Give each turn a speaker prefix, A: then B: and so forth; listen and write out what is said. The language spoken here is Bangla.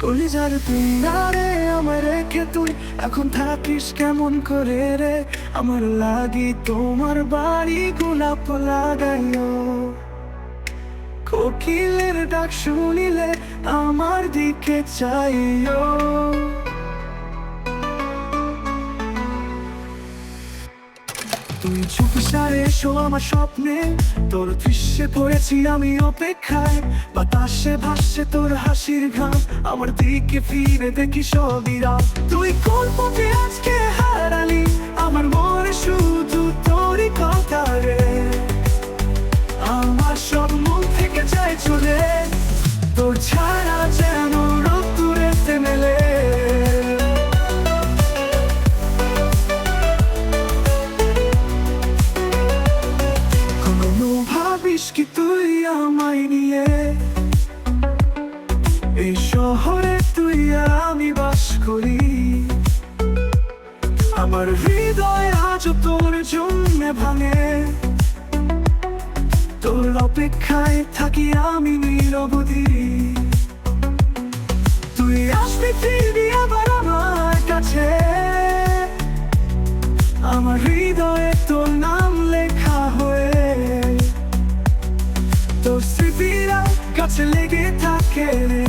A: কলিজার পিনারে আমার রেখে তুই। এখন থাকিস কেমন করে রে? আমার লাগি তোমার বাড়ি গোলাপ লাগাইও। কোকিলের ডাক শুনিলে আমার দিকে চাইও। তুই চুপসারে এসো আমার স্বপ্নে। তোর দৃশ্যে পড়েছি আমি অপেক্ষায়। বাতাসে ভাসছে তোর হাসির ঘাম আমার দিকে ফিরে দেখি সবিরা তুই কোন পথে আজকে কি তুই আমায় নিয়ে এই শহরে তুই আমি বাস করি। আমার হৃদয় আজ তোর জন্য ভাঙে। তোর অপেক্ষায় থাকি আমি নিরবধি। তুই আসবি ফিরবি আবার আমার কাছে। আমার হৃদয় Janet.